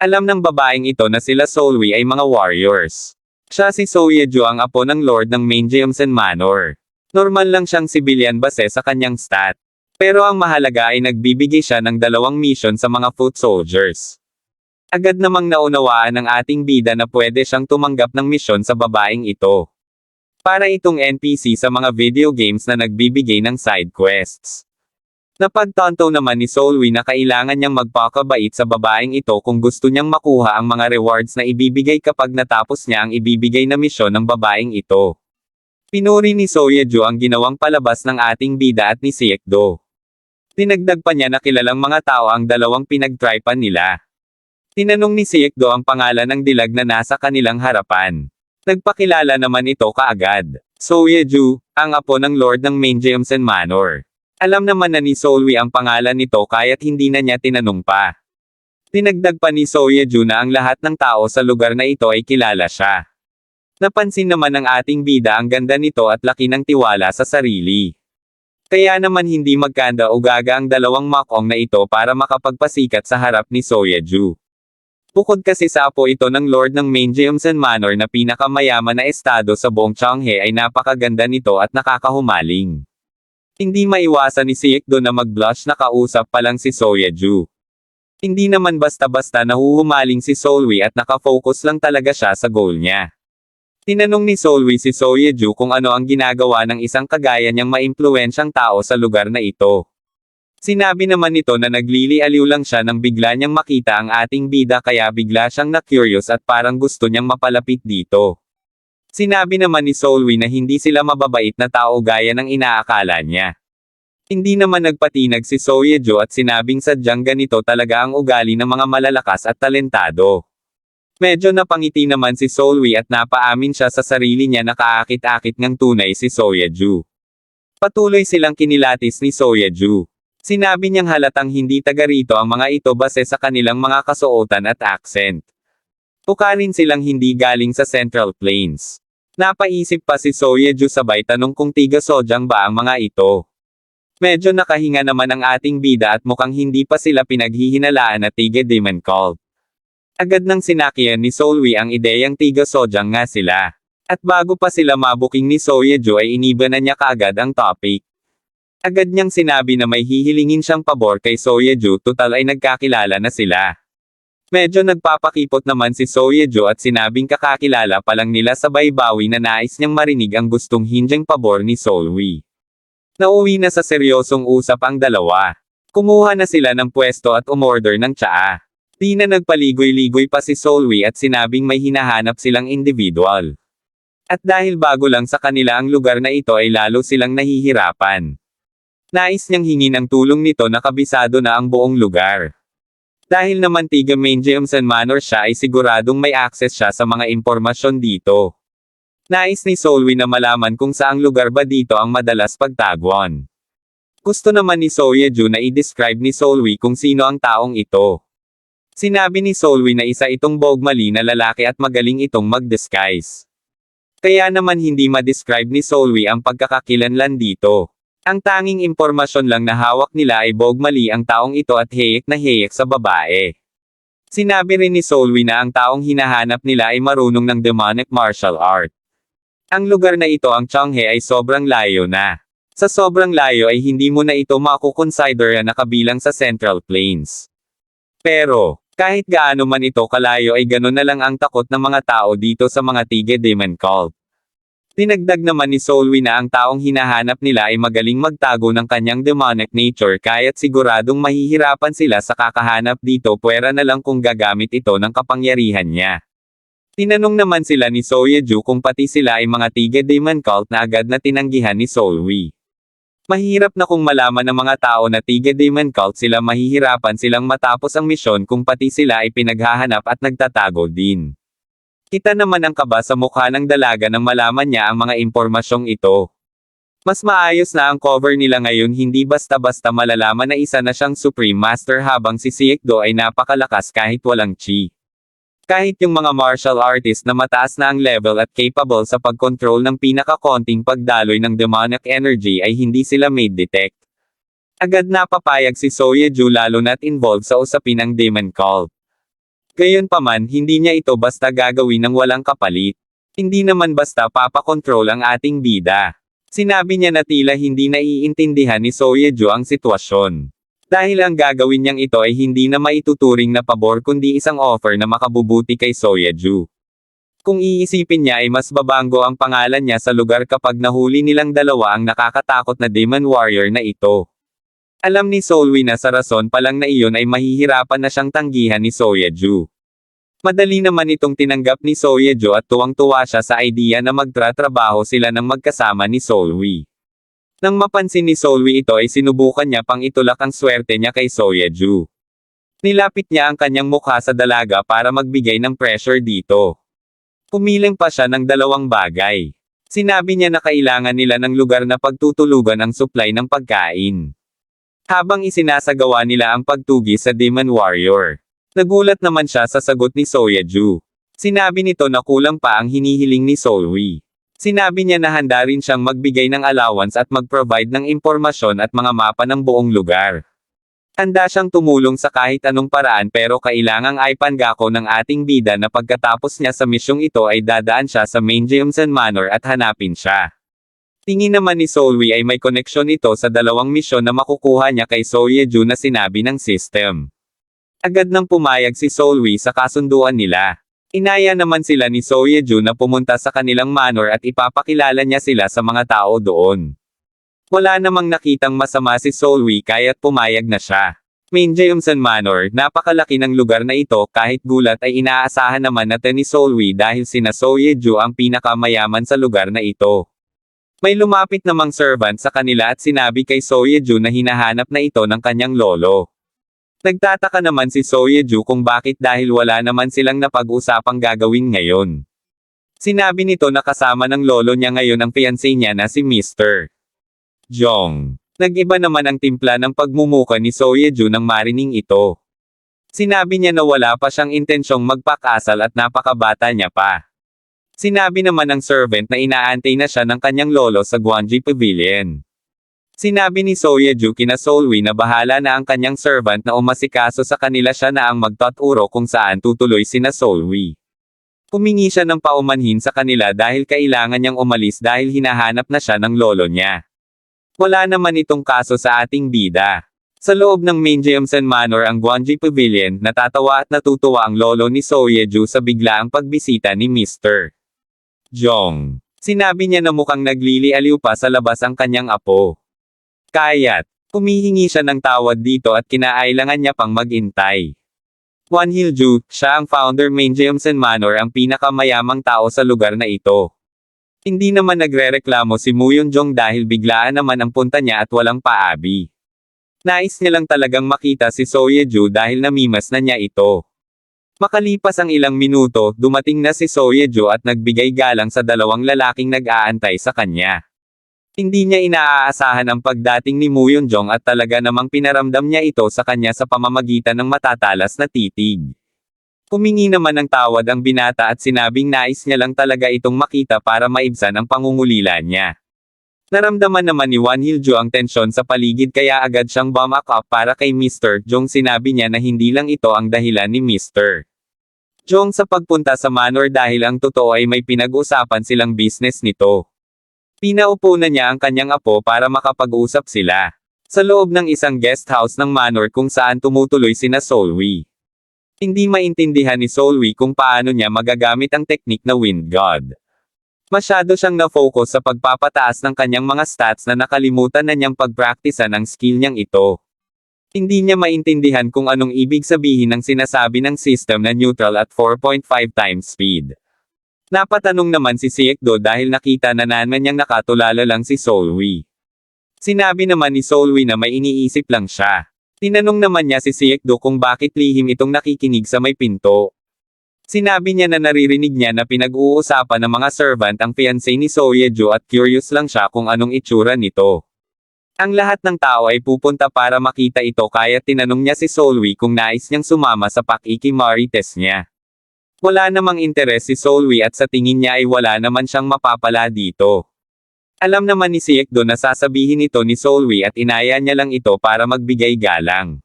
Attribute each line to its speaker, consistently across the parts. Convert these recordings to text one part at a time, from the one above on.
Speaker 1: Alam ng babaeng ito na sila Solwi ay mga warriors. Siya si Soyeju ang apo ng Lord ng Main Jameson Manor. Normal lang siyang civilian base sa kanyang stat. Pero ang mahalaga ay nagbibigay siya ng dalawang mission sa mga foot soldiers. Agad namang naunawaan ng ating bida na pwede siyang tumanggap ng misyon sa babaeng ito. Para itong NPC sa mga video games na nagbibigay ng side quests. Napagtanto naman ni Solwi na kailangan niyang magpakabait sa babaeng ito kung gusto niyang makuha ang mga rewards na ibibigay kapag natapos niya ang ibibigay na misyon ng babaeng ito. Pinuri ni Soyeju ang ginawang palabas ng ating bida at ni Siekdo. Dinagdag pa niya na kilalang mga tao ang dalawang pinagtripan nila. Tinanong ni Siekdo ang pangalan ng dilag na nasa kanilang harapan. Nagpakilala naman ito kaagad. Soyeju, ang apo ng Lord ng Main Jameson Manor. Alam naman na ni Solwi ang pangalan nito kaya't hindi na niya tinanong pa. Dinagdag pa ni Soyeju na ang lahat ng tao sa lugar na ito ay kilala siya. Napansin naman ng ating bida ang ganda nito at laki ng tiwala sa sarili. Kaya naman hindi magkanda o gaga ang dalawang makong na ito para makapagpasikat sa harap ni Soyeju. Bukod kasi sa apo ito ng Lord ng Main Jameson Manor na pinakamayaman na estado sa buong Changhe ay napakaganda nito at nakakahumaling. Hindi maiwasan ni Siekdo na mag-blush na kausap pa lang si Soyeju. Hindi naman basta-basta nahuhumaling si Solwi at nakafocus lang talaga siya sa goal niya. Tinanong ni Solwi si Soyeju kung ano ang ginagawa ng isang kagaya niyang maimpluwensyang tao sa lugar na ito. Sinabi naman nito na naglilialiw lang siya nang bigla niyang makita ang ating bida kaya bigla siyang na-curious at parang gusto niyang mapalapit dito. Sinabi naman ni Solwi na hindi sila mababait na tao gaya ng inaakala niya. Hindi naman nagpatinag si Soyejo at sinabing sadyang ganito talaga ang ugali ng mga malalakas at talentado. Medyo napangiti naman si Solwi at napaamin siya sa sarili niya na kaakit-akit ngang tunay si Soyeju. Patuloy silang kinilatis ni Soyeju. Sinabi niyang halatang hindi taga rito ang mga ito base sa kanilang mga kasuotan at accent. Pukarin silang hindi galing sa Central Plains. Napaisip pa si Soyeju sabay tanong kung tiga Sojang ba ang mga ito. Medyo nakahinga naman ang ating bida at mukhang hindi pa sila pinaghihinalaan na tiga Demon Cult. Agad nang sinakyan ni Solwi ang ideyang tiga Sojang nga sila. At bago pa sila mabuking ni Soyeju ay iniba na niya kaagad ang topic. Agad niyang sinabi na may hihilingin siyang pabor kay Soyeju total ay nagkakilala na sila. Medyo nagpapakipot naman si Soyeju at sinabing kakakilala pa lang nila sa baybawi na nais niyang marinig ang gustong hindyang pabor ni Solwi. Nauwi na sa seryosong usap ang dalawa. Kumuha na sila ng pwesto at umorder ng tsaa. Di na nagpaligoy-ligoy pa si Solwi at sinabing may hinahanap silang individual. At dahil bago lang sa kanila ang lugar na ito ay lalo silang nahihirapan. Nais niyang hingin ang tulong nito na kabisado na ang buong lugar. Dahil naman tiga Main Jameson Manor siya ay siguradong may access siya sa mga impormasyon dito. Nais ni Solwi na malaman kung saang lugar ba dito ang madalas pagtagwan. Gusto naman ni Soyeju na i-describe ni Solwi kung sino ang taong ito. Sinabi ni Solwi na isa itong bogmali na lalaki at magaling itong mag-disguise. Kaya naman hindi ma-describe ni Solwi ang pagkakakilanlan dito. Ang tanging impormasyon lang na hawak nila ay bogmali ang taong ito at heyek na heyek sa babae. Sinabi rin ni Solwi na ang taong hinahanap nila ay marunong ng demonic martial art. Ang lugar na ito ang Changhe ay sobrang layo na. Sa sobrang layo ay hindi mo na ito makukonsider na kabilang sa Central Plains. Pero, kahit gaano man ito kalayo ay gano'n na lang ang takot ng mga tao dito sa mga Tige Demon Cult. Dinagdag naman ni Solwi na ang taong hinahanap nila ay magaling magtago ng kanyang demonic nature kaya't siguradong mahihirapan sila sa kakahanap dito pwera na lang kung gagamit ito ng kapangyarihan niya. Tinanong naman sila ni Soyeju kung pati sila ay mga Tige Demon Cult na agad na tinanggihan ni Solwi. Mahirap na kung malaman ng mga tao na Tige Demon Cult sila mahihirapan silang matapos ang misyon kung pati sila ay pinaghahanap at nagtatago din. Kita naman ang kaba sa mukha ng dalaga nang malaman niya ang mga impormasyong ito. Mas maayos na ang cover nila ngayon hindi basta-basta malalaman na isa na siyang Supreme Master habang si Siekdo ay napakalakas kahit walang chi. Kahit yung mga martial artist na mataas na ang level at capable sa pagkontrol ng pinakakonting pagdaloy ng demonic energy ay hindi sila made detect. Agad napapayag si Soyeju lalo na't involved sa usapin ng demon cult. Gayunpaman, hindi niya ito basta gagawin ng walang kapalit. Hindi naman basta papakontrol ang ating bida. Sinabi niya na tila hindi naiintindihan ni Soyeju ang sitwasyon. Dahil ang gagawin niyang ito ay hindi na maituturing na pabor kundi isang offer na makabubuti kay Soyeju. Kung iisipin niya ay mas babango ang pangalan niya sa lugar kapag nahuli nilang dalawa ang nakakatakot na Demon Warrior na ito. Alam ni Solwi na sa rason pa lang na iyon ay mahihirapan na siyang tanggihan ni Soyeju. Madali naman itong tinanggap ni Soyeju at tuwang-tuwa siya sa idea na magtratrabaho sila ng magkasama ni Solwi. Nang mapansin ni Solwi ito ay sinubukan niya pang itulak ang swerte niya kay Soyeju. Nilapit niya ang kanyang mukha sa dalaga para magbigay ng pressure dito. Pumiling pa siya ng dalawang bagay. Sinabi niya na kailangan nila ng lugar na pagtutulugan ang supply ng pagkain. Habang isinasagawa nila ang pagtugi sa Demon Warrior. Nagulat naman siya sa sagot ni Soyeju. Sinabi nito na kulang pa ang hinihiling ni Solwi. Sinabi niya na handa rin siyang magbigay ng allowance at mag-provide ng impormasyon at mga mapa ng buong lugar. Handa siyang tumulong sa kahit anong paraan pero kailangang ay pangako ng ating bida na pagkatapos niya sa misyong ito ay dadaan siya sa main Jameson Manor at hanapin siya. Tingin naman ni Solwi ay may koneksyon ito sa dalawang misyon na makukuha niya kay Soyeju na sinabi ng system. Agad nang pumayag si Solwi sa kasunduan nila. Inaya naman sila ni Soyeju na pumunta sa kanilang manor at ipapakilala niya sila sa mga tao doon. Wala namang nakitang masama si Solwi kaya't pumayag na siya. Main Jameson Manor, napakalaki ng lugar na ito kahit gulat ay inaasahan naman natin ni Solwi dahil sina Soyeju ang pinakamayaman sa lugar na ito. May lumapit namang servant sa kanila at sinabi kay Soyeju na hinahanap na ito ng kanyang lolo. Nagtataka naman si Soyeju kung bakit dahil wala naman silang napag-usapang gagawin ngayon. Sinabi nito na kasama ng lolo niya ngayon ang fiancé niya na si Mr. Jong. Nag-iba naman ang timpla ng pagmumuka ni Soyeju nang marining ito. Sinabi niya na wala pa siyang intensyong magpakasal at napakabata niya pa. Sinabi naman ng servant na inaantay na siya ng kanyang lolo sa Guanji Pavilion. Sinabi ni Soyeju kina Solwi na bahala na ang kanyang servant na umasikaso sa kanila siya na ang magtaturo kung saan tutuloy sina Solwi. Humingi siya ng paumanhin sa kanila dahil kailangan niyang umalis dahil hinahanap na siya ng lolo niya. Wala naman itong kaso sa ating bida. Sa loob ng Main Jameson Manor ang Guanji Pavilion, natatawa at natutuwa ang lolo ni Soyeju sa biglaang pagbisita ni Mr. Jong. Sinabi niya na mukhang naglilialiw pa sa labas ang kanyang apo. Kayat, humihingi siya ng tawad dito at kinailangan niya pang magintay. Juan Hilju, siya ang founder Main Jameson Manor ang pinakamayamang tao sa lugar na ito. Hindi naman nagrereklamo si Muyon Jong dahil biglaan naman ang punta niya at walang paabi. Nais niya lang talagang makita si Soyeju dahil namimas na niya ito. Makalipas ang ilang minuto, dumating na si Soyeju at nagbigay galang sa dalawang lalaking nag-aantay sa kanya. Hindi niya inaaasahan ang pagdating ni Muyon Jong at talaga namang pinaramdam niya ito sa kanya sa pamamagitan ng matatalas na titig. Humingi naman ng tawad ang binata at sinabing nais niya lang talaga itong makita para maibsan ang pangungulila niya. Naramdaman naman ni Wan Hiljo ang tensyon sa paligid kaya agad siyang bomb up para kay Mr. Jong sinabi niya na hindi lang ito ang dahilan ni Mr. Jong sa pagpunta sa manor dahil ang totoo ay may pinag-usapan silang business nito. Pinaupo na niya ang kanyang apo para makapag-usap sila. Sa loob ng isang guest house ng manor kung saan tumutuloy sina Solwi. Hindi maintindihan ni Solwi kung paano niya magagamit ang teknik na Wind God. Masyado siyang na-focus sa pagpapataas ng kanyang mga stats na nakalimutan na niyang pagpraktisan ang skill niyang ito. Hindi niya maintindihan kung anong ibig sabihin ng sinasabi ng system na neutral at 4.5 times speed. Napatanong naman si Siekdo dahil nakita na naman niyang nakatulala lang si Solwi. Sinabi naman ni Solwi na may iniisip lang siya. Tinanong naman niya si Siekdo kung bakit lihim itong nakikinig sa may pinto. Sinabi niya na naririnig niya na pinag-uusapan ng mga servant ang fiancé ni Soyejo at curious lang siya kung anong itsura nito. Ang lahat ng tao ay pupunta para makita ito kaya tinanong niya si Solwi kung nais niyang sumama sa pakikimari test niya. Wala namang interes si Solwi at sa tingin niya ay wala naman siyang mapapala dito. Alam naman ni Siekdo na sasabihin ito ni Solwi at inaya niya lang ito para magbigay galang.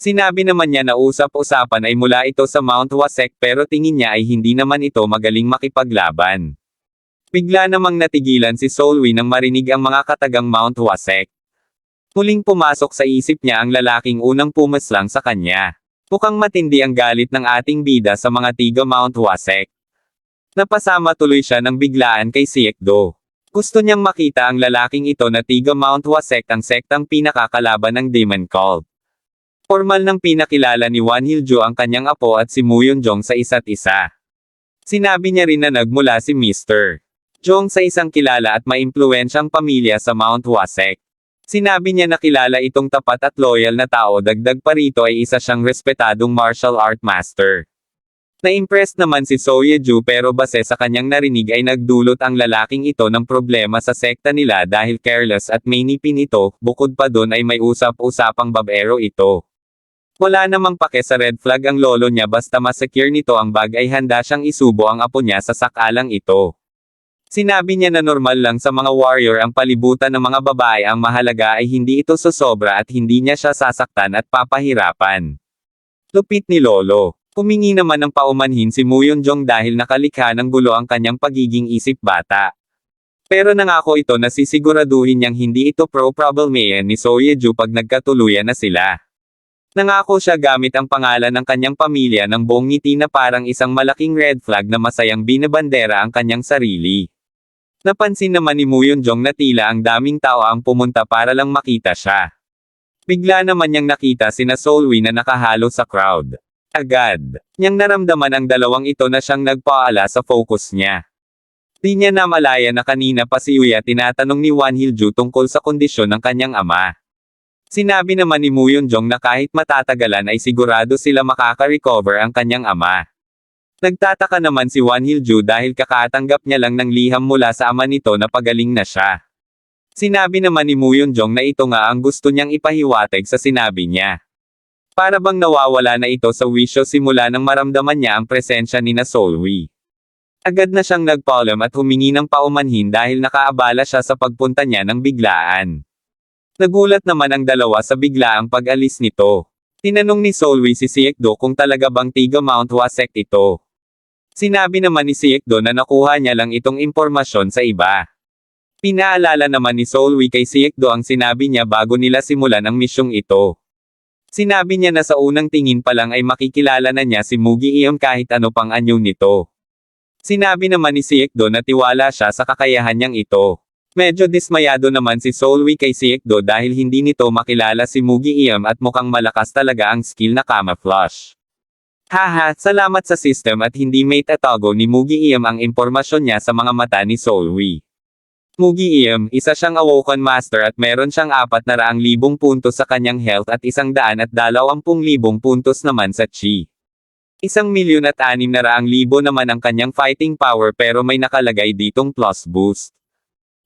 Speaker 1: Sinabi naman niya na usap-usapan ay mula ito sa Mount Wasek pero tingin niya ay hindi naman ito magaling makipaglaban. Bigla namang natigilan si Solwi nang marinig ang mga katagang Mount Wasek. Muling pumasok sa isip niya ang lalaking unang pumaslang sa kanya. Mukhang matindi ang galit ng ating bida sa mga tiga Mount Wasek. Napasama tuloy siya ng biglaan kay Siekdo. Gusto niyang makita ang lalaking ito na tiga Mount Wasek ang sektang pinakakalaban ng Demon Cult. Formal nang pinakilala ni Wan Hiljo ang kanyang apo at si Muyon Jong sa isa't isa. Sinabi niya rin na nagmula si Mr. Jong sa isang kilala at maimpluwensyang pamilya sa Mount Wasek. Sinabi niya na kilala itong tapat at loyal na tao dagdag pa rito ay isa siyang respetadong martial art master. Na-impressed naman si So Ye-ju pero base sa kanyang narinig ay nagdulot ang lalaking ito ng problema sa sekta nila dahil careless at mainipin ito, bukod pa doon ay may usap-usapang babero ito. Wala namang pake sa red flag ang lolo niya basta masecure nito ang bag ay handa siyang isubo ang apo niya sa sakalang ito. Sinabi niya na normal lang sa mga warrior ang palibutan ng mga babae ang mahalaga ay hindi ito sosobra at hindi niya siya sasaktan at papahirapan. Lupit ni Lolo. Humingi naman ng paumanhin si Muyon Jong dahil nakalikha ng gulo ang kanyang pagiging isip bata. Pero nangako ito na sisiguraduhin niyang hindi ito pro-problemayan ni So Ye-ju pag nagkatuluyan na sila. Nangako siya gamit ang pangalan ng kanyang pamilya ng buong ngiti na parang isang malaking red flag na masayang binabandera ang kanyang sarili. Napansin naman ni Muyon Jong na tila ang daming tao ang pumunta para lang makita siya. Bigla naman niyang nakita sina Solwi na nakahalo sa crowd. Agad, niyang naramdaman ang dalawang ito na siyang nagpaala sa focus niya. Di niya namalaya na kanina pa si Yuya tinatanong ni Wan Hilju tungkol sa kondisyon ng kanyang ama. Sinabi naman ni Muyon Jong na kahit matatagalan ay sigurado sila makaka-recover ang kanyang ama. Nagtataka naman si Wan Hilju dahil kakatanggap niya lang ng liham mula sa ama nito na pagaling na siya. Sinabi naman ni Muyon Jong na ito nga ang gusto niyang ipahiwatig sa sinabi niya. Para bang nawawala na ito sa wisyo simula nang maramdaman niya ang presensya ni na Solwi. Agad na siyang nagpaulam at humingi ng paumanhin dahil nakaabala siya sa pagpunta niya ng biglaan. Nagulat naman ang dalawa sa biglaang pag-alis nito. Tinanong ni Solwi si Siekdo kung talaga bang tiga Mount Wasek ito. Sinabi naman ni Siekdo na nakuha niya lang itong impormasyon sa iba. Pinaalala naman ni Solwi kay Siekdo ang sinabi niya bago nila simulan ang misyong ito. Sinabi niya na sa unang tingin pa lang ay makikilala na niya si Mugi Iem kahit ano pang anyo nito. Sinabi naman ni Siekdo na tiwala siya sa kakayahan niyang ito. Medyo dismayado naman si Solwi kay Siekdo dahil hindi nito makilala si Mugi Iem at mukhang malakas talaga ang skill na camouflage. Haha, salamat sa system at hindi may tatago ni Mugi Iem ang impormasyon niya sa mga mata ni Solwi. Mugi Iem, isa siyang awoken master at meron siyang apat na raang libong puntos sa kanyang health at isang daan at dalawampung libong puntos naman sa chi. Isang milyon at anim na raang libo naman ang kanyang fighting power pero may nakalagay ditong plus boost.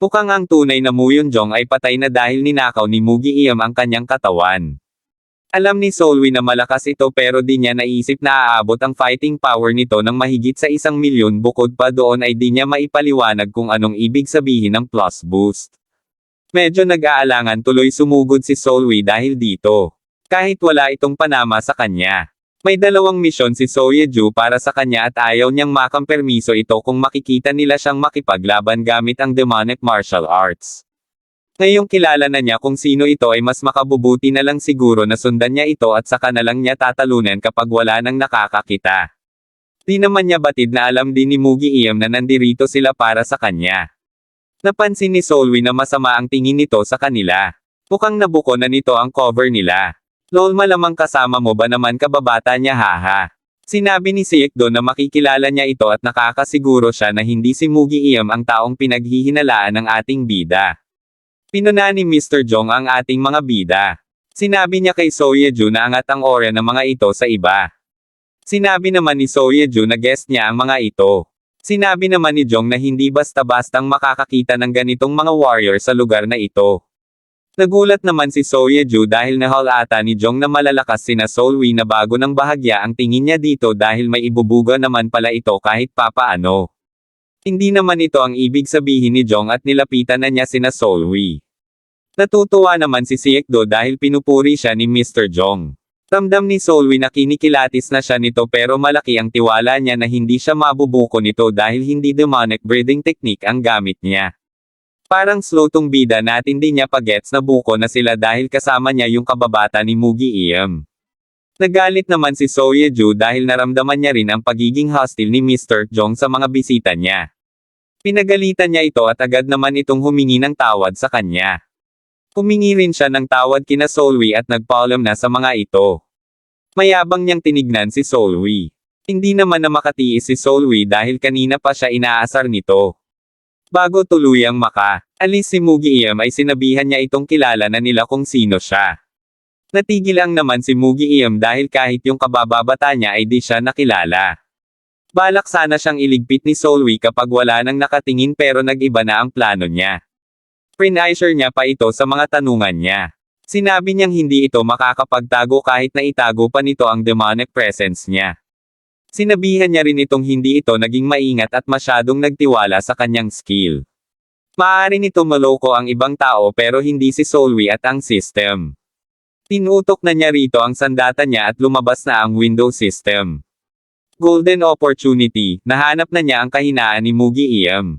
Speaker 1: Mukhang ang tunay na Muyon Jong ay patay na dahil ninakaw ni Mugi Iem ang kanyang katawan. Alam ni Solwi na malakas ito pero di niya naisip na aabot ang fighting power nito ng mahigit sa isang milyon bukod pa doon ay di niya maipaliwanag kung anong ibig sabihin ng plus boost. Medyo nag-aalangan tuloy sumugod si Solwi dahil dito. Kahit wala itong panama sa kanya. May dalawang misyon si So Ye-ju para sa kanya at ayaw niyang makampermiso ito kung makikita nila siyang makipaglaban gamit ang demonic martial arts. Ngayong kilala na niya kung sino ito ay mas makabubuti na lang siguro na sundan niya ito at saka na lang niya tatalunan kapag wala nang nakakakita. Di naman niya batid na alam din ni Mugi Iem na nandirito sila para sa kanya. Napansin ni Solwi na masama ang tingin nito sa kanila. Mukhang nabuko na nito ang cover nila. Lol malamang kasama mo ba naman kababata niya haha. Sinabi ni Siekdo na makikilala niya ito at nakakasiguro siya na hindi si Mugi Iem ang taong pinaghihinalaan ng ating bida. Pinuna ni Mr. Jong ang ating mga bida. Sinabi niya kay So Ye-ju na angat ang ore ng mga ito sa iba. Sinabi naman ni So Ye-ju na guest niya ang mga ito. Sinabi naman ni Jong na hindi basta-bastang makakakita ng ganitong mga warrior sa lugar na ito. Nagulat naman si So Ye-ju dahil nahal ata ni Jong na malalakas sina Solwi na bago ng bahagya ang tingin niya dito dahil may ibubuga naman pala ito kahit papaano. Hindi naman ito ang ibig sabihin ni Jong at nilapitan na niya sina Solwi. Natutuwa naman si Siekdo dahil pinupuri siya ni Mr. Jong. Ramdam ni Solwi na kinikilatis na siya nito pero malaki ang tiwala niya na hindi siya mabubuko nito dahil hindi demonic breathing technique ang gamit niya. Parang slow tong bida natin di niya pagets na buko na sila dahil kasama niya yung kababata ni Mugi Iem. Nagalit naman si So Ye-ju dahil naramdaman niya rin ang pagiging hostile ni Mr. Jong sa mga bisita niya. Pinagalitan niya ito at agad naman itong humingi ng tawad sa kanya. Humingi rin siya ng tawad kina Solwi at nagpaalam na sa mga ito. Mayabang niyang tinignan si Solwi. Hindi naman na makatiis si Solwi dahil kanina pa siya inaasar nito. Bago tuluyang maka, alis si Mugi Iem ay sinabihan niya itong kilala na nila kung sino siya. Natigil lang naman si Mugi Iem dahil kahit yung kabababata niya ay di siya nakilala. Balak sana siyang iligpit ni Solwi kapag wala nang nakatingin pero nag-iba na ang plano niya. Prinaisure niya pa ito sa mga tanungan niya. Sinabi niyang hindi ito makakapagtago kahit na itago pa nito ang demonic presence niya. Sinabihan niya rin itong hindi ito naging maingat at masyadong nagtiwala sa kanyang skill. Maaari nito maloko ang ibang tao pero hindi si Solwi at ang system. Tinutok na niya rito ang sandata niya at lumabas na ang window system. Golden opportunity, nahanap na niya ang kahinaan ni Mugi Iem.